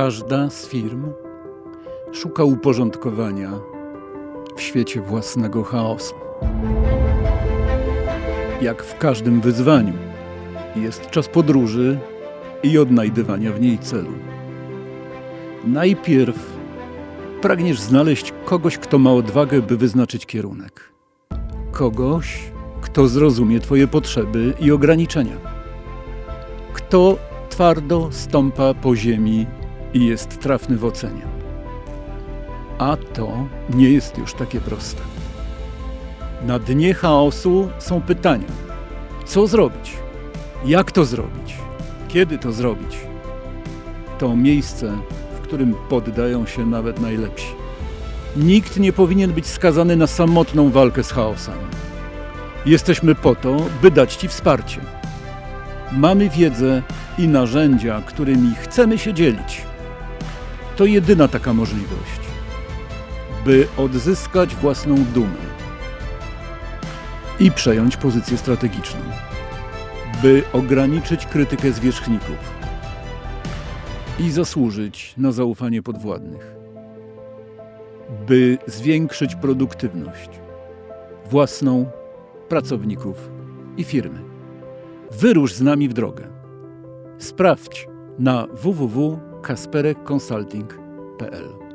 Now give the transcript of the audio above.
Każda z firm szuka uporządkowania w świecie własnego chaosu. Jak w każdym wyzwaniu, jest czas podróży i odnajdywania w niej celu. Najpierw pragniesz znaleźć kogoś, kto ma odwagę, by wyznaczyć kierunek. Kogoś, kto zrozumie Twoje potrzeby i ograniczenia. Kto twardo stąpa po ziemi i jest trafny w ocenie. A to nie jest już takie proste. Na dnie chaosu są pytania: co zrobić? Jak to zrobić? Kiedy to zrobić? To miejsce, w którym poddają się nawet najlepsi. Nikt nie powinien być skazany na samotną walkę z chaosem. Jesteśmy po to, by dać Ci wsparcie. Mamy wiedzę i narzędzia, którymi chcemy się dzielić. To jedyna taka możliwość, by odzyskać własną dumę i przejąć pozycję strategiczną, by ograniczyć krytykę zwierzchników i zasłużyć na zaufanie podwładnych, by zwiększyć produktywność własną, pracowników i firmy. Wyrusz z nami w drogę. Sprawdź na www.kasperekconsulting.pl